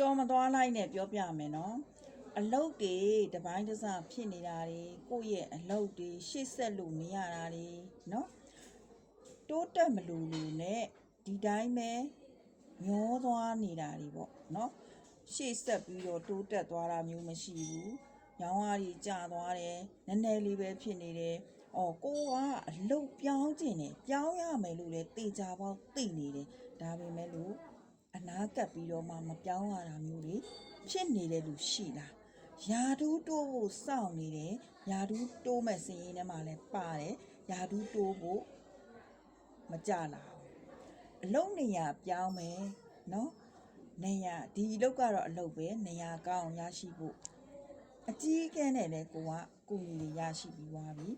ကြော်မသွားလိုက်နဲ့ပြောပြမယ်နော်အလုတ်တွေတပိုင်းတစဖြစ်နေတာတွေကိုယ့်ရဲ့အလုတ်တွေရှေ့ဆက်လို့မရတာတွေနော်တိုးတက်မလို့လို့နဲ့ဒီတိုင်းပဲညောသွားနေတာတွေပေါ့နော်ရှေ့ဆက်ပြီးတော့တိုးတက်သွားတာမျိုးမရှိဘူးရောင်းအားကြီးကျသွားတယ်နည်းနည်းလေးပဲဖြစ်နေတယ်အော်ကိုကအလုတ်ပြောင်းကျင်တယ်ပြောင်းရမယ်လို့လေတေချာပေါက်သိနေတယ်ဒါပေမဲ့လို့ အနာကပ်ပြီးတော့မှမပြောင်းရတာမျိုးတွေဖြစ်နေတဲ့လူရှိလားယာဒူးတိုးဖို့စောင့်နေတယ်ယာဒူးတိုးမဲ့စည်ရင်းထဲမှာလည်းပါတယ်ယာဒူးတိုးဖို့မကြလာဘူးအလုံးနေရပြောင်းမယ်နော်နေရဒီအလုပ်ကတော့အလုပ်ပဲနေရကောင်းရရှိဖို့အကြီးအကဲနဲ့လည်းကိုကကိုကြီးတွေရရှိပြီးသွားပြီ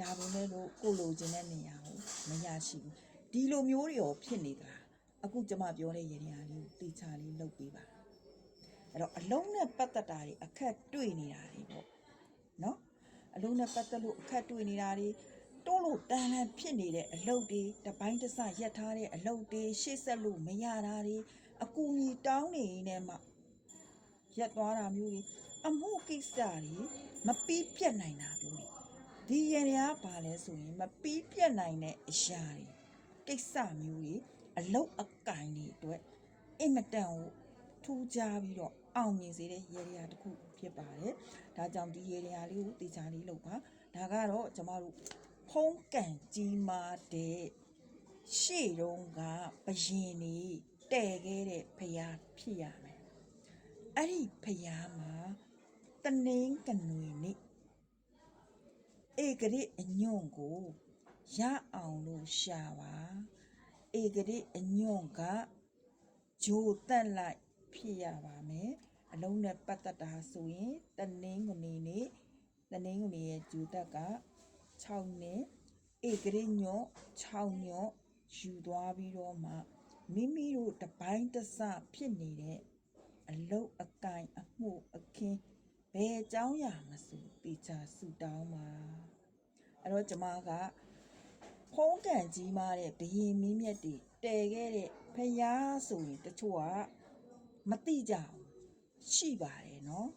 ဒါပေမဲ့လို့ကိုလိုချင်တဲ့နေရာကိုမရရှိဘူးဒီလိုမျိုးတွေရောဖြစ်နေသလား အခုကျမပြောတဲ့ရေနေရာလေးကိုတေချာလေးလုပ်ပေးပါအဲ့တော့အလုံးနဲ့ပတ်သက်တာတွေအခက်တွေ့နေတာတွေပေါ့နော်အလုံးနဲ့ပတ်သက်လို့အခက်တွေ့နေတာတွေတိုးလို့တန်လန်ဖြစ်နေတဲ့အလုပ်တွေတပိုင်းတစ်စရက်ထားတဲ့အလုပ်တွေရှေ့ဆက်လို့မရတာတွေအကူအညီတောင်းနေနေမှရက်သွားတာမျိုးတွေအမှုကိစ္စတွေမပြီးပြတ်နိုင်တာမျိုးတွေဒီရေနေရာဘာလဲဆိုရင် မပြီးပြတ်နိုင်တဲ့အရာတွေကိစ္စမျိုးတွေ အလုတ်အကင်တွေအတွက်အင်မတန်ကိုထူးခြားပြီးတော့အောင်မြင်စေတဲ့ရေရာတစ်ခုဖြစ်ပါတယ်။ဒါကြောင့်ဒီရေရာလေးကိုတေချာလေးလုပ်ပါ။ဒါကတော့ကျမတို့ဖုံးကန်ကြီးမာတဲ့ရှေ့တုန်းကဘယင်နေတဲ့ခဲ့တဲ့ဖျားဖြစ်ရမယ်။အဲ့ဒီဖျားမှာတနင်းကနွေနေ့ဧကရစ်အညွန့်ကိုရအောင်လို့ရှာပါ ဧကတိအညွန့်ကဂျိုတက်လိုက်ဖြစ်ရပါမယ်အလုံးနဲ့ပတ်သက်တာဆိုရင်တနင်းကနေနေတနင်းကနေရဲ့ဂျိုတက်က6နှစ်ဧကတိညွန့်6ညွန့်ယူသွားပြီးတော့မှမိမိတို့တပိုင်းတစဖြစ်နေတဲ့အလုံးအကင်အမှုအခင်းဘယ်အကြောင်းရာမဆိုတေချာဆူတောင်းပါအဲ့တော့ကျမက ဖုံးကန်ကြီးမားတဲ့ဘရင်မင်းမြတ်တွေတည်ခဲ့တဲ့ဖျားဆိုရင်တချို့ကမတိကြဘူးရှိပါတယ်နော်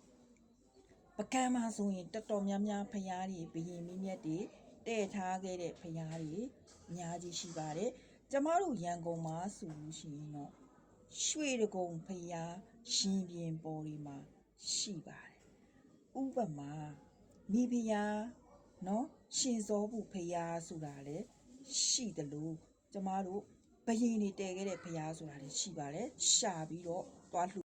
ပကံမှာဆိုရင်တော်တော်များများဖျားတွေဘရင်မင်းမြတ်တွေတည်ထားခဲ့တဲ့ဖျားတွေအများကြီးရှိပါတယ်ကျမတို့ရန်ကုန်မှာဆိုလို့ရှိရင်တော့ရွှေတကုံဖျားရှင်ပြင်ပေါ်ဒီမှာရှိပါတယ်ဥပမာမိဖျားနော်ရှင်စောဘူးဖျားဆိုတာလေ ရှိတယ်လို့ကျမတို့ဘယင်နေတည်ခဲ့တဲ့ဖျားဆိုတာလေရှိပါတယ်ရှာပြီးတော့သွားလှူ